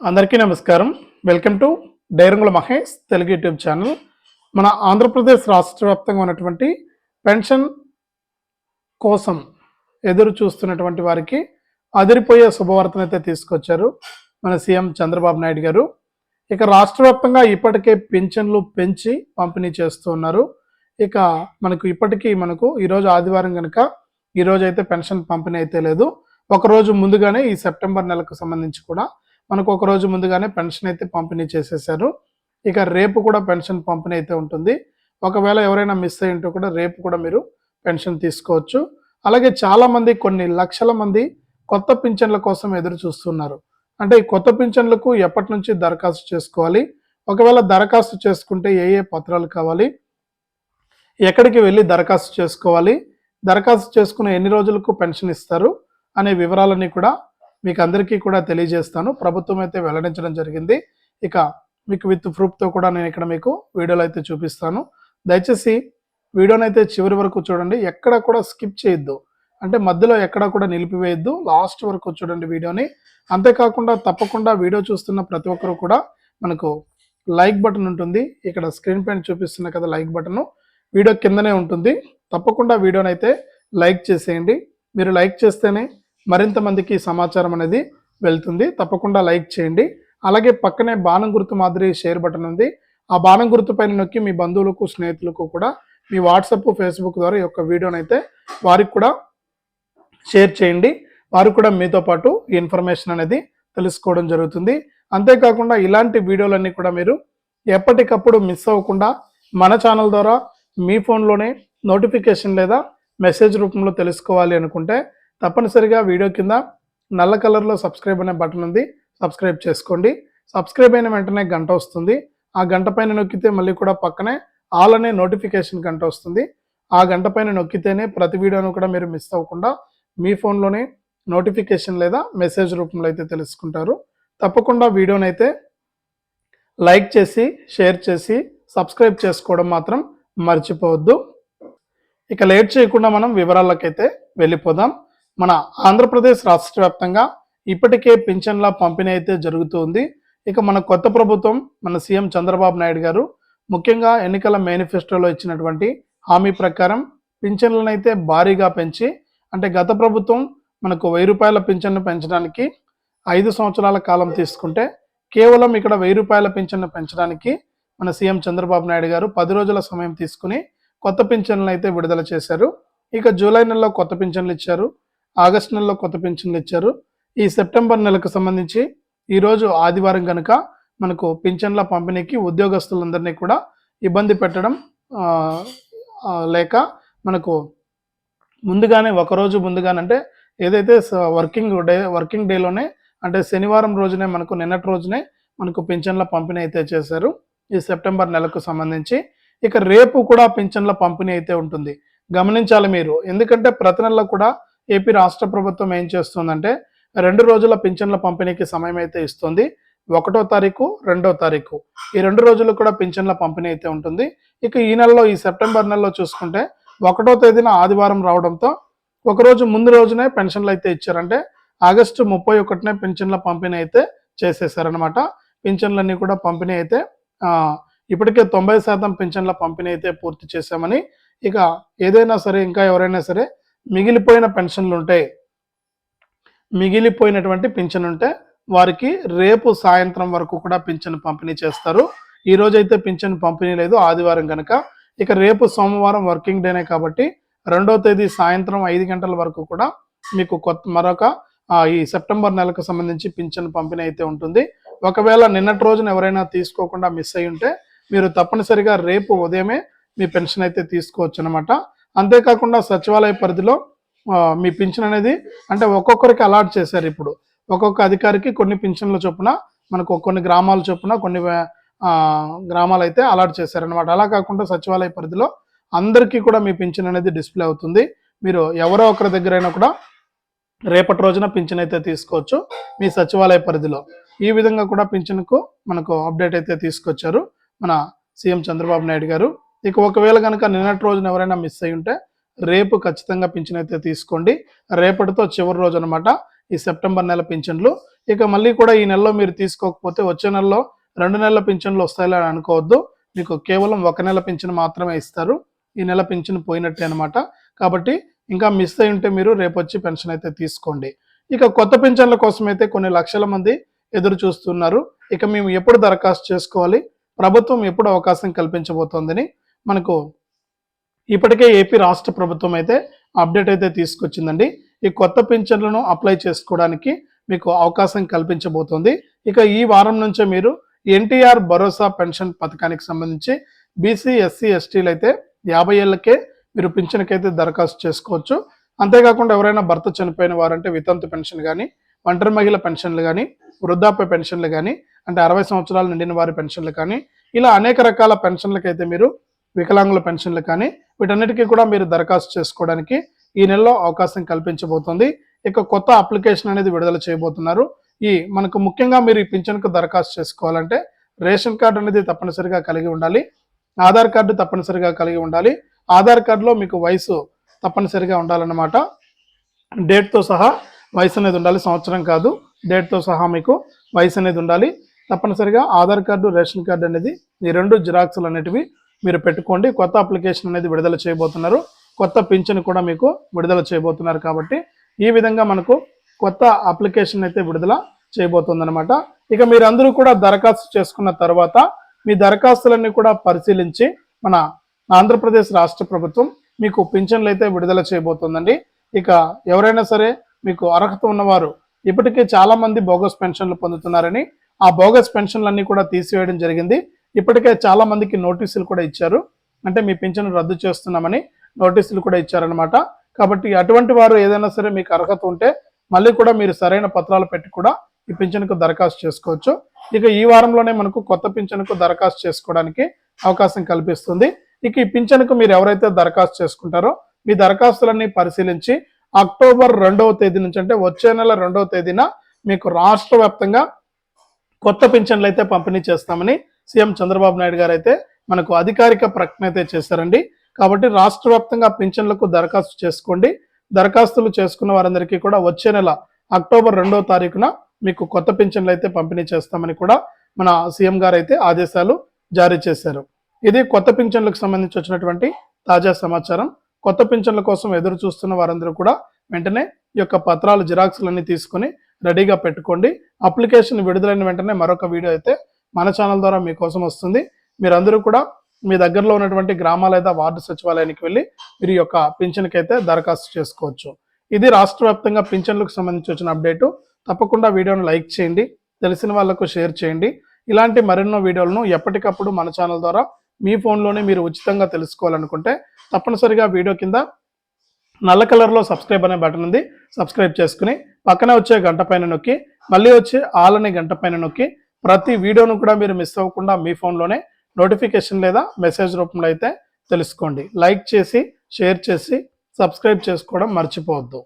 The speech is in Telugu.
అందరికీ నమస్కారం. వెల్కమ్ టు డైరంగుల మహేష్ తెలుగు యూట్యూబ్ ఛానల్. మన ఆంధ్రప్రదేశ్ రాష్ట్ర వ్యాప్తంగా ఉన్నటువంటి పెన్షన్ కోసం ఎదురు చూస్తున్నటువంటి వారికి అదిరిపోయే శుభవార్తనైతే తీసుకొచ్చారు మన సీఎం చంద్రబాబు నాయుడు గారు. ఇక రాష్ట్ర వ్యాప్తంగా ఇప్పటికే పెన్షన్లు పెంచి పంపిణీ చేస్తూ ఉన్నారు. ఇక మనకు ఇప్పటికీ మనకు ఈరోజు ఆదివారం కనుక ఈరోజు అయితే పెన్షన్ పంపిణీ అయితే లేదు. ఒకరోజు ముందుగానే ఈ సెప్టెంబర్ నెలకు సంబంధించి కూడా మనకు ఒక రోజు ముందుగానే పెన్షన్ అయితే పంపిణీ చేసేసారు. ఇక రేపు కూడా పెన్షన్ పంపిణీ అయితే ఉంటుంది. ఒకవేళ ఎవరైనా మిస్ అయ్యి ఉంటే కూడా రేపు కూడా మీరు పెన్షన్ తీసుకోవచ్చు. అలాగే చాలామంది కొన్ని లక్షల మంది కొత్త పింఛన్ల కోసం ఎదురు చూస్తున్నారు. అంటే ఈ కొత్త పింఛన్లకు ఎప్పటి నుంచి దరఖాస్తు చేసుకోవాలి? ఒకవేళ దరఖాస్తు చేసుకుంటే ఏ ఏ పత్రాలు కావాలి? ఎక్కడికి వెళ్ళి దరఖాస్తు చేసుకోవాలి? దరఖాస్తు చేసుకున్న ఎన్ని రోజులకు పెన్షన్ ఇస్తారు? అనే వివరాలన్నీ కూడా మీకు అందరికీ కూడా తెలియజేస్తాను. ప్రభుత్వం అయితే వెల్లడించడం జరిగింది. ఇక మీకు విత్ ప్రూఫ్తో కూడా నేను ఇక్కడ మీకు వీడియోలో అయితే చూపిస్తాను. దయచేసి వీడియోని అయితే చివరి వరకు చూడండి. ఎక్కడ కూడా స్కిప్ చేయొద్దు. అంటే మధ్యలో ఎక్కడ కూడా నిలిపివేయద్దు. లాస్ట్ వరకు చూడండి వీడియోని. అంతేకాకుండా తప్పకుండా వీడియో చూస్తున్న ప్రతి ఒక్కరు కూడా మనకు లైక్ బటన్ ఉంటుంది. ఇక్కడ స్క్రీన్ పైన చూపిస్తున్న కదా లైక్ బటన్. వీడియో కిందనే ఉంటుంది. తప్పకుండా వీడియోని అయితే లైక్ చేసేయండి. మీరు లైక్ చేస్తేనే మరింత మందికి సమాచారం అనేది వెళ్తుంది. తప్పకుండా లైక్ చేయండి. అలాగే పక్కనే బాణం గుర్తు మాదిరి షేర్ బటన్ ఉంది. ఆ బాణం గుర్తు పైన నొక్కి మీ బంధువులకు స్నేహితులకు కూడా మీ వాట్సప్ ఫేస్బుక్ ద్వారా ఈ యొక్క వీడియోని అయితే వారికి కూడా షేర్ చేయండి. వారు కూడా మీతో పాటు ఈ ఇన్ఫర్మేషన్ అనేది తెలుసుకోవడం జరుగుతుంది. అంతేకాకుండా ఇలాంటి వీడియోలన్నీ కూడా మీరు ఎప్పటికప్పుడు మిస్ అవ్వకుండా మన ఛానల్ ద్వారా మీ ఫోన్లోనే నోటిఫికేషన్ లేదా మెసేజ్ రూపంలో తెలుసుకోవాలి అనుకుంటే తప్పనిసరిగా వీడియో కింద నల్ల కలర్లో సబ్స్క్రైబ్ అనే బటన్ ఉంది. సబ్స్క్రైబ్ చేసుకోండి. సబ్స్క్రైబ్ అయిన వెంటనే గంట వస్తుంది. ఆ గంట పైన నొక్కితే మళ్ళీ కూడా పక్కనే ఆల్ అనే నోటిఫికేషన్ గంట వస్తుంది. ఆ గంట పైన నొక్కితేనే ప్రతి వీడియోను కూడా మీరు మిస్ అవ్వకుండా మీ ఫోన్లోనే నోటిఫికేషన్ లేదా మెసేజ్ రూపంలో అయితే తెలుసుకుంటారు. తప్పకుండా వీడియోని అయితే లైక్ చేసి షేర్ చేసి సబ్స్క్రైబ్ చేసుకోవడం మాత్రం మర్చిపోవద్దు. ఇక లేట్ చేయకుండా మనం వివరాలకైతే వెళ్ళిపోదాం. మన ఆంధ్రప్రదేశ్ రాష్ట్ర వ్యాప్తంగా ఇప్పటికే పింఛన్ల పంపిణీ అయితే జరుగుతుంది. ఇక మన కొత్త ప్రభుత్వం మన సీఎం చంద్రబాబు నాయుడు గారు ముఖ్యంగా ఎన్నికల మేనిఫెస్టోలో ఇచ్చినటువంటి హామీ ప్రకారం పింఛన్లను అయితే భారీగా పెంచి అంటే గత ప్రభుత్వం మనకు వెయ్యి రూపాయల పింఛన్ను పెంచడానికి ఐదు సంవత్సరాల కాలం తీసుకుంటే కేవలం ఇక్కడ వెయ్యి రూపాయల పింఛన్ను పెంచడానికి మన సీఎం చంద్రబాబు నాయుడు గారు పది రోజుల సమయం తీసుకుని కొత్త పింఛన్లను అయితే విడుదల చేశారు. ఇక జూలై నెలలో కొత్త పింఛన్లు ఇచ్చారు. ఆగస్టు నెలలో కొత్త పింఛన్లు ఇచ్చారు. ఈ సెప్టెంబర్ నెలకు సంబంధించి ఈరోజు ఆదివారం కనుక మనకు పింఛన్ల పంపిణీకి ఉద్యోగస్తులందరినీ కూడా ఇబ్బంది పెట్టడం లేక మనకు ముందుగానే ఒకరోజు ముందుగానంటే ఏదైతే స- వర్కింగ్ డే వర్కింగ్ డేలోనే అంటే శనివారం రోజునే మనకు నిన్నటి రోజునే మనకు పింఛన్ల పంపిణీ అయితే చేశారు. ఈ సెప్టెంబర్ నెలకు సంబంధించి ఇక రేపు కూడా పింఛన్ల పంపిణీ అయితే ఉంటుంది. గమనించాలి మీరు. ఎందుకంటే ప్రతి నెలలో కూడా ఏపీ రాష్ట్ర ప్రభుత్వం ఏం చేస్తుందంటే రెండు రోజుల పింఛన్ల పంపిణీకి సమయం అయితే ఇస్తుంది. ఒకటో తారీఖు రెండో తారీఖు. ఈ రెండు రోజులు కూడా పింఛన్ల పంపిణీ అయితే ఉంటుంది. ఇక ఈ నెలలో ఈ సెప్టెంబర్ నెలలో చూసుకుంటే ఒకటో తేదీన ఆదివారం రావడంతో ఒకరోజు ముందు రోజునే పెన్షన్లు అయితే ఇచ్చారంటే ఆగస్టు ముప్పై ఒకటినే పెన్షన్ల పంపిణీ అయితే చేసేసారనమాట పింఛన్లన్నీ కూడా పంపిణీ అయితే ఇప్పటికే తొంభై శాతం పింఛన్ల పంపిణీ అయితే పూర్తి చేశామని ఇక ఏదైనా సరే ఇంకా ఎవరైనా సరే మిగిలిపోయిన పెన్షన్లు ఉంటే మిగిలిపోయినటువంటి పింఛన్ ఉంటే వారికి రేపు సాయంత్రం వరకు కూడా పింఛన్ పంపిణీ చేస్తారు. ఈ అయితే పింఛన్ పంపిణీ లేదు ఆదివారం కనుక ఇక రేపు సోమవారం వర్కింగ్ డేనే కాబట్టి రెండో తేదీ సాయంత్రం ఐదు గంటల వరకు కూడా మీకు కొత్త మరొక ఈ సెప్టెంబర్ నెలకు సంబంధించి పింఛన్ పంపిణీ అయితే ఉంటుంది. ఒకవేళ నిన్నటి రోజున ఎవరైనా తీసుకోకుండా మిస్ అయి ఉంటే మీరు తప్పనిసరిగా రేపు ఉదయమే మీ పెన్షన్ అయితే తీసుకోవచ్చు అనమాట అంతేకాకుండా సచివాలయ పరిధిలో మీ పింఛన్ అనేది అంటే ఒక్కొక్కరికి అలాట్ చేశారు ఇప్పుడు. ఒక్కొక్క అధికారికి కొన్ని పింఛన్ల చొప్పున మనకు కొన్ని గ్రామాల చొప్పున కొన్ని గ్రామాలు అయితే అలాట్ చేశారనమాట అలా కాకుండా సచివాలయ పరిధిలో అందరికీ కూడా మీ పింఛన్ అనేది డిస్ప్లే అవుతుంది. మీరు ఎవరో ఒకరి దగ్గరైనా కూడా రేపటి రోజున పింఛన్ అయితే తీసుకోవచ్చు మీ సచివాలయ పరిధిలో. ఈ విధంగా కూడా పింఛన్కు మనకు అప్డేట్ అయితే తీసుకొచ్చారు మన సీఎం చంద్రబాబు నాయుడు గారు. ఇక ఒకవేళ కనుక నిన్నటి రోజున ఎవరైనా మిస్ అయి ఉంటే రేపు ఖచ్చితంగా పింఛన్ అయితే తీసుకోండి. రేపటితో చివరి రోజు అనమాట ఈ సెప్టెంబర్ నెల పింఛన్లు. ఇక మళ్ళీ కూడా ఈ నెలలో మీరు తీసుకోకపోతే వచ్చే నెలలో రెండు నెలల పింఛన్లు వస్తాయని అని అనుకోవద్దు. మీకు కేవలం ఒక నెల పింఛన్ మాత్రమే ఇస్తారు. ఈ నెల పింఛన్ పోయినట్టే అనమాట కాబట్టి ఇంకా మిస్ అయి ఉంటే మీరు రేపు వచ్చి పెన్షన్ అయితే తీసుకోండి. ఇక కొత్త పింఛన్ల కోసం అయితే కొన్ని లక్షల మంది ఎదురు చూస్తున్నారు. ఇక మేము ఎప్పుడు దరఖాస్తు చేసుకోవాలి? ప్రభుత్వం ఎప్పుడు అవకాశం కల్పించబోతోందని మనకు ఇప్పటికే ఏపీ రాష్ట్ర ప్రభుత్వం అయితే అప్డేట్ అయితే తీసుకొచ్చిందండి. ఈ కొత్త పింఛన్లను అప్లై చేసుకోవడానికి మీకు అవకాశం కల్పించబోతోంది. ఇక ఈ వారం నుంచే మీరు ఎన్టీఆర్ భరోసా పెన్షన్ పథకానికి సంబంధించి బీసీ ఎస్సీ ఎస్టీలు అయితే యాభై ఏళ్ళకే మీరు పింఛన్కైతే దరఖాస్తు చేసుకోవచ్చు. అంతేకాకుండా ఎవరైనా భర్త చనిపోయిన వారంటే వితంతు పెన్షన్ కానీ ఒంటరి మహిళ పెన్షన్లు కానీ వృద్ధాప్య పెన్షన్లు కానీ అంటే అరవై సంవత్సరాలు నిండిన వారి పెన్షన్లు కానీ ఇలా అనేక రకాల పెన్షన్లకైతే మీరు వికలాంగుల పెన్షన్లు కానీ వీటన్నిటికీ కూడా మీరు దరఖాస్తు చేసుకోవడానికి ఈ నెలలో అవకాశం కల్పించబోతుంది. ఇక కొత్త అప్లికేషన్ అనేది విడుదల చేయబోతున్నారు. ఈ మనకు ముఖ్యంగా మీరు ఈ పింఛన్కు దరఖాస్తు చేసుకోవాలంటే రేషన్ కార్డు అనేది తప్పనిసరిగా కలిగి ఉండాలి. ఆధార్ కార్డు తప్పనిసరిగా కలిగి ఉండాలి. ఆధార్ కార్డులో మీకు వయసు తప్పనిసరిగా ఉండాలన్నమాట. డేట్తో సహా వయసు అనేది ఉండాలి. సంవత్సరం కాదు. డేట్తో సహా మీకు వయసు అనేది ఉండాలి. తప్పనిసరిగా ఆధార్ కార్డు రేషన్ కార్డు అనేది ఈ రెండు జిరాక్స్లు అనేటివి మీరు పెట్టుకోండి. కొత్త అప్లికేషన్ అనేది విడుదల చేయబోతున్నారు. కొత్త పింఛన్ కూడా మీకు విడుదల చేయబోతున్నారు కాబట్టి ఈ విధంగా మనకు కొత్త అప్లికేషన్ అయితే విడుదల చేయబోతుందన్నమాట. ఇక మీరందరూ కూడా దరఖాస్తు చేసుకున్న తర్వాత మీ దరఖాస్తులన్నీ కూడా పరిశీలించి మన ఆంధ్రప్రదేశ్ రాష్ట్ర ప్రభుత్వం మీకు పింఛన్లు అయితే విడుదల చేయబోతుందండి. ఇక ఎవరైనా సరే మీకు అర్హత ఉన్నవారు ఇప్పటికే చాలామంది బోగస్ పెన్షన్లు పొందుతున్నారని ఆ బోగస్ పెన్షన్లన్నీ కూడా తీసివేయడం జరిగింది. ఇప్పటికే చాలా మందికి నోటీసులు కూడా ఇచ్చారు. అంటే మీ పింఛను రద్దు చేస్తున్నామని నోటీసులు కూడా ఇచ్చారనమాట కాబట్టి అటువంటి వారు ఏదైనా సరే మీకు అర్హత ఉంటే మళ్ళీ కూడా మీరు సరైన పత్రాలు పెట్టి కూడా ఈ పింఛన్కు దరఖాస్తు చేసుకోవచ్చు. ఇక ఈ వారంలోనే మనకు కొత్త పింఛన్కు దరఖాస్తు చేసుకోవడానికి అవకాశం కల్పిస్తుంది. ఇక ఈ పింఛన్కు మీరు ఎవరైతే దరఖాస్తు చేసుకుంటారో మీ దరఖాస్తులన్నీ పరిశీలించి అక్టోబర్ రెండవ తేదీ నుంచి అంటే వచ్చే నెల రెండవ తేదీన మీకు రాష్ట్ర వ్యాప్తంగా కొత్త పింఛన్లు అయితే పంపిణీ చేస్తామని సీఎం చంద్రబాబు నాయుడు గారు అయితే మనకు అధికారిక ప్రకటన అయితే చేశారండి. కాబట్టి రాష్ట్ర వ్యాప్తంగా పింఛన్లకు దరఖాస్తు చేసుకోండి. దరఖాస్తులు చేసుకున్న వారందరికీ కూడా వచ్చే నెల అక్టోబర్ రెండవ తారీఖున మీకు కొత్త పింఛన్లు అయితే పంపిణీ చేస్తామని కూడా మన సీఎం గారు అయితే ఆదేశాలు జారీ చేశారు. ఇది కొత్త పింఛన్లకు సంబంధించి వచ్చినటువంటి తాజా సమాచారం. కొత్త పింఛన్ల కోసం ఎదురు చూస్తున్న వారందరూ కూడా వెంటనే ఈ యొక్క పత్రాలు జిరాక్స్లన్నీ తీసుకొని రెడీగా పెట్టుకోండి. అప్లికేషన్ విడుదలైన వెంటనే మరొక వీడియో అయితే మన ఛానల్ ద్వారా మీకోసం వస్తుంది. మీరందరూ కూడా మీ దగ్గరలో ఉన్నటువంటి గ్రామ లేదా వార్డు సచివాలయానికి వెళ్ళి మీరు యొక్క పింఛన్కైతే అయితే దరఖాస్తు చేసుకోవచ్చు. ఇది రాష్ట్ర వ్యాప్తంగా పింఛన్లకు సంబంధించి వచ్చిన అప్డేటు. తప్పకుండా వీడియోను లైక్ చేయండి తెలిసిన వాళ్ళకు షేర్ చేయండి. ఇలాంటి మరెన్నో వీడియోలను ఎప్పటికప్పుడు మన ఛానల్ ద్వారా మీ ఫోన్లోనే మీరు ఉచితంగా తెలుసుకోవాలనుకుంటే తప్పనిసరిగా వీడియో కింద నల్ల కలర్లో సబ్స్క్రైబ్ అనే బటన్ ఉంది. సబ్స్క్రైబ్ చేసుకుని పక్కనే వచ్చే గంట పైన నొక్కి మళ్ళీ వచ్చే ఆల్ అనే గంట పైన నొక్కి ప్రతి వీడియోను కూడా మీరు మిస్ అవ్వకుండా మీ ఫోన్లోనే నోటిఫికేషన్ లేదా మెసేజ్ రూపంలో అయితే తెలుసుకోండి. లైక్ చేసి షేర్ చేసి సబ్స్క్రైబ్ చేసుకోవడం మర్చిపోవద్దు.